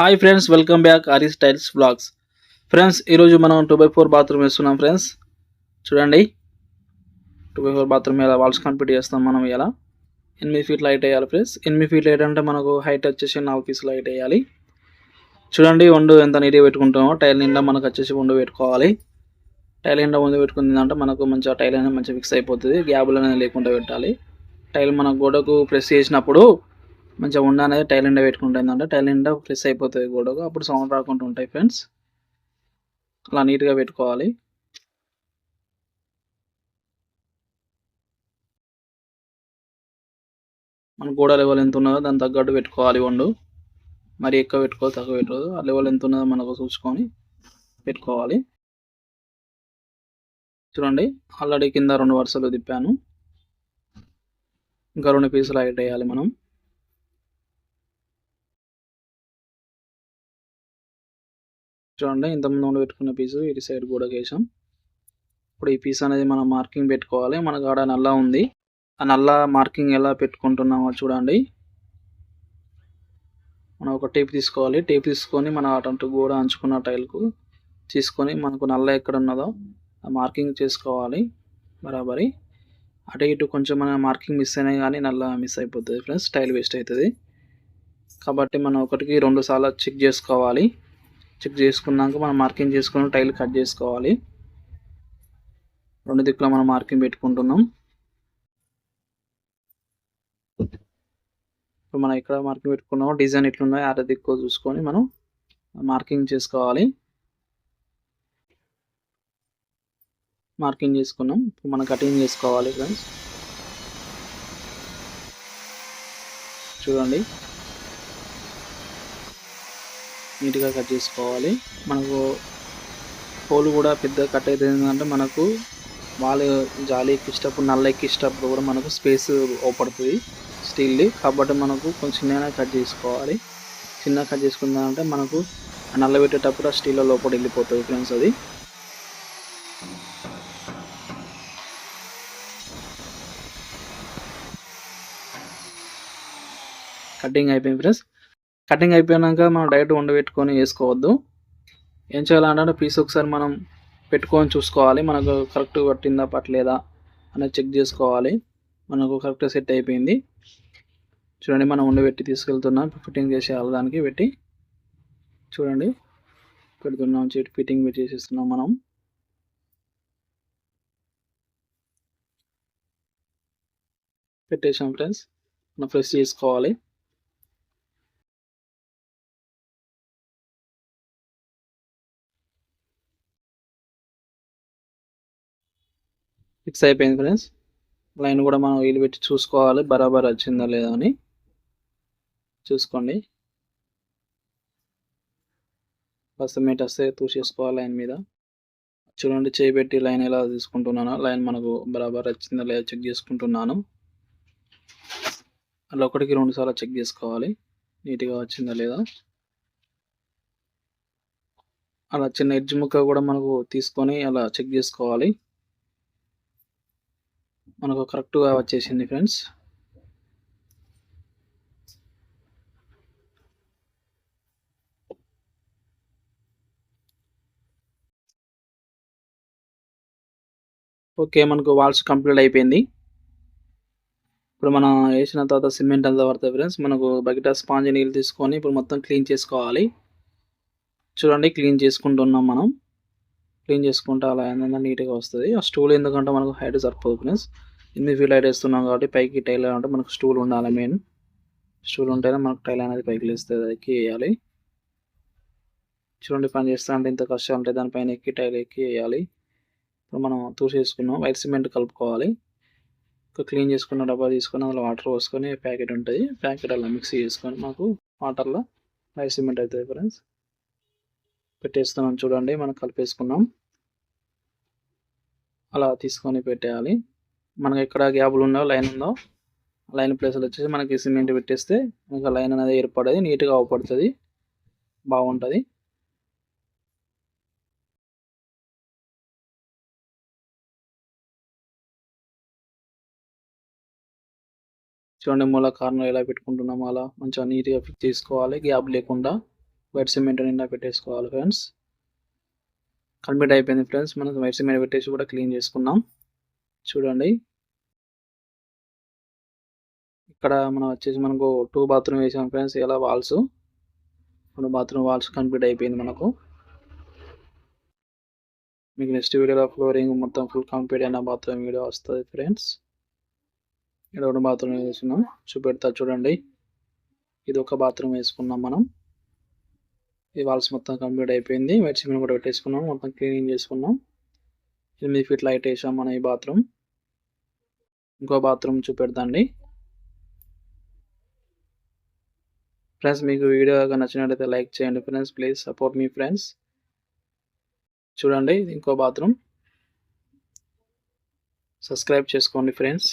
Hi friends welcome back Hari styles blogs friends ఈరోజు మనం two by four bathroom వేస్తున్నాం friends చూడండి. Two by four bathroom ఇలా walls complete చేస్తాం మనం ఇలా ఎనిమిది ఫీట్ లైట్ వేయాలి ఫ్రెండ్స్ ఎనిమిది ఫీట్ హైట్ అంటే మనకు హైట్ వచ్చేసి నాలుగు పీస్ లైట్ వేయాలి. చూడండి వండు ఎంత నీట్గా పెట్టుకుంటామో టైల్ నిండా మనకు వచ్చేసి వండు పెట్టుకోవాలి. టైల్ నిండా వండు పెట్టుకుందంటే మనకు మంచిగా టైల్ అనేది మంచిగా ఫిక్స్ అయిపోతుంది. గ్యాబులు అనేది లేకుండా పెట్టాలి. టైల్ మన గోడకు ప్రెస్ చేసినప్పుడు మంచిగా ఉండ అనేది టైల్ ఎండ పెట్టుకుంటుంది అంటే టైల్ ఎండ ప్రెస్ అయిపోతుంది గోడకు. అప్పుడు సౌండ్ రాకుండా ఉంటాయి ఫ్రెండ్స్. అలా నీట్గా పెట్టుకోవాలి. మన గోడ లెవెల్ ఎంత ఉన్నదో దాని తగ్గట్టు పెట్టుకోవాలి వండు. మరి ఎక్కువ పెట్టుకోవాలి తక్కువ పెట్టదు ఆ లెవెల్ ఎంత ఉన్నదో మనకు చూసుకొని పెట్టుకోవాలి. చూడండి ఆల్రెడీ కింద రెండు వరుసలు తిప్పాను. ఇంకా రెండు పీసులు హైట్ వేయాలి మనం. చూడండి ఇంతకుముందు నుండి పెట్టుకున్న పీసు ఇటు సైడ్ కూడా వేసాం ఇప్పుడు ఈ పీస్ అనేది మనం మార్కింగ్ పెట్టుకోవాలి. మనకు ఆడ నల్ల ఉంది. ఆ నల్ల మార్కింగ్ ఎలా పెట్టుకుంటున్నామో చూడండి. మనం ఒక టేప్ తీసుకోవాలి. టేప్ తీసుకొని మన అటు కూడా అంచుకున్న టైల్కు తీసుకొని మనకు నల్ల ఎక్కడ ఉన్నదో ఆ మార్కింగ్ చేసుకోవాలి. బరాబరి. అటు ఇటు కొంచెం మన మార్కింగ్ మిస్ అయినా కానీ నల్ల మిస్ అయిపోతుంది ఫ్రెండ్స్. టైల్ వేస్ట్ అవుతుంది. కాబట్టి మనం ఒకటికి రెండు సార్లు చెక్ చేసుకోవాలి. చెక్ చేసుకున్నాక మనం మార్కింగ్ చేసుకుని టైల్ కట్ చేసుకోవాలి. రెండు దిక్కులో మనం మార్కింగ్ పెట్టుకుంటున్నాం. ఇప్పుడు మనం ఎక్కడ మార్కింగ్ పెట్టుకున్నామో డిజైన్ ఎట్లున్నాయో అర దిక్కు చూసుకొని మనం మార్కింగ్ చేసుకోవాలి. మార్కింగ్ చేసుకున్నాం. ఇప్పుడు మనం కటింగ్ చేసుకోవాలి ఫ్రెండ్స్. చూడండి. నీట్గా కట్ చేసుకోవాలి. మనకు హోల్ కూడా పెద్ద కట్ అయితే ఏంటంటే మనకు వాళ్ళు జాలి ఎక్కిష్టప్పుడు నల్ల ఎక్కిష్టప్పుడు కూడా మనకు స్పేస్ ఓపడుతుంది స్టీల్ది. కాబట్టి మనకు కొంచెం చిన్నగా కట్ చేసుకోవాలి. చిన్న కట్ చేసుకుందామంటే మనకు నల్ల పెట్టేటప్పుడు ఆ స్టీల్లో లోపల వెళ్ళిపోతుంది ఫ్రెండ్స్ అది. కటింగ్ అయిపోయింది ఫ్రెండ్స్. కటింగ్ అయిపోయాక మనం డైరెక్ట్ వండబెట్టుకొని వేసుకోవద్దు. ఏం చేయాలంటే పీస్ ఒకసారి మనం పెట్టుకొని చూసుకోవాలి. మనకు కరెక్ట్ పట్టిందా పట్టలేదా అనేది చెక్ చేసుకోవాలి. మనకు కరెక్ట్ సెట్ అయిపోయింది. చూడండి మనం వండబెట్టి తీసుకెళ్తున్నాం. ఫిట్టింగ్ చేసేయాలి దానికి పెట్టి చూడండి. పెడుతున్నాం ఫిట్టింగ్ పెట్టి చేసేస్తున్నాం మనం. పెట్టేసాం ఫ్రెండ్స్. మనం ఫ్రెష్ చేసుకోవాలి. ఫిక్స్ అయిపోయింది ఫ్రెండ్స్ లైన్ కూడా మనం వీలు పెట్టి చూసుకోవాలి. బరాబర్ వచ్చిందా లేదా అని. చూసుకోండి. ఫస్ట్ మీట్ వస్తే చూసేసుకోవాలి లైన్ మీద. చూడండి చేయి పెట్టి లైన్ ఎలా తీసుకుంటున్నాను. లైన్ మనకు బరాబర్ వచ్చిందా లేదా చెక్ చేసుకుంటున్నాను. అలా ఒకటికి రెండు సార్లు చెక్ చేసుకోవాలి. నీట్గా వచ్చిందా లేదా. అలా చిన్న ఎడ్జ్ ముక్క కూడా మనకు తీసుకొని అలా చెక్ చేసుకోవాలి. మనకు కరెక్ట్గా వచ్చేసింది ఫ్రెండ్స్. ఓకే మనకు వాల్స్ కంప్లీట్ అయిపోయింది. ఇప్పుడు మనం వేసిన తర్వాత సిమెంట్ అంతా పడుతుంది ఫ్రెండ్స్. మనకు బకెట్ స్పాంజ్ నీళ్ళు తీసుకొని ఇప్పుడు మొత్తం క్లీన్ చేసుకోవాలి. చూడండి క్లీన్ చేసుకుంటున్నాం మనం. క్లీన్ చేసుకుంటే అలా ఏంటంటే నీట్గా వస్తుంది. ఆ స్టూల్ ఎందుకంటే మనకు హైట్ సరిపోదు ఫ్రెండ్స్. ఎనిమిది ఫీల్ హైట్ వేస్తున్నాం కాబట్టి పైకి టైల్ అంటే మనకు స్టూల్ ఉండాలి మెయిన్. స్టూల్ ఉంటేనే మనకు టైల్ అనేది పైకి లేస్తుంది ఎక్కి వేయాలి. చూడండి పని చేస్తా అంటే ఇంత కష్టం అంటే దానిపైన ఎక్కి టైల్ ఎక్కి వేయాలి. ఇప్పుడు మనం తూసేసుకున్నాం వైట్ సిమెంట్ కలుపుకోవాలి. ఒక క్లీన్ చేసుకున్న డబ్బా తీసుకొని అందులో వాటర్ పోసుకొని ప్యాకెట్ ఉంటుంది. ప్యాకెట్ అలా మిక్సీ చేసుకొని మాకు వాటర్లో వైట్ సిమెంట్ అవుతుంది ఫ్రెండ్స్. పెట్టేస్తున్నాం చూడండి మనం కలిపేసుకున్నాం. అలా తీసుకొని పెట్టేయాలి. మనకి ఎక్కడ గ్యాప్లు ఉందో లైన్ ఉందో లైన్ ప్లేస్లో వచ్చేసి మనకి సిమెంట్ పెట్టేస్తే ఇంకా లైన్ అనేది ఏర్పడేది నీట్గా అవపడుతుంది బాగుంటుంది. చూడండి మూల కార్నర్ ఎలా పెట్టుకుంటున్నాము అలా మంచిగా నీట్గా ఫిక్స్ చేసుకోవాలి గ్యాప్ లేకుండా వైట్ సిమెంట్ నిండా పెట్టేసుకోవాలి ఫ్రెండ్స్. కంప్లీట్ అయిపోయింది ఫ్రెండ్స్. మనం వైట్ సిమెంట్ పెట్టేసి కూడా క్లీన్ చేసుకున్నాం. చూడండి. ఇక్కడ మనం వచ్చేసి మనకు టూ బాత్రూమ్ వేసాం ఫ్రెండ్స్. ఇలా వాల్స్. రెండు బాత్రూమ్ వాల్స్ కంప్లీట్ అయిపోయింది మనకు. మీకు నెక్స్ట్ వీడియోలో ఫ్లోరింగ్ మొత్తం ఫుల్ కంప్లీట్ అయిన బాత్రూమ్ వీడియో వస్తుంది ఫ్రెండ్స్. ఇక్కడ రెండు బాత్రూమ్ వేసుకున్నాం చూపెడతా చూడండి. ఇది ఒక బాత్రూమ్ వేసుకున్నాం మనం. ఈ వాల్స్ మొత్తం కంప్లీట్ అయిపోయింది. వైట్ సిమెంట్ కూడా పెట్టేసుకున్నాం. మొత్తం క్లీనింగ్ చేసుకున్నాం. ఎనిమిది ఫీట్ లైట్ వేసాం మన ఈ బాత్రూమ్. ఇంకో బాత్రూమ్ చూపెడతాండి. ఫ్రెండ్స్ మీకు వీడియో నచ్చినట్లయితే లైక్ చేయండి ఫ్రెండ్స్. ప్లీజ్ సపోర్ట్ మీ ఫ్రెండ్స్. చూడండి ఇంకో బాత్రూమ్. సబ్స్క్రైబ్ చేసుకోండి ఫ్రెండ్స్.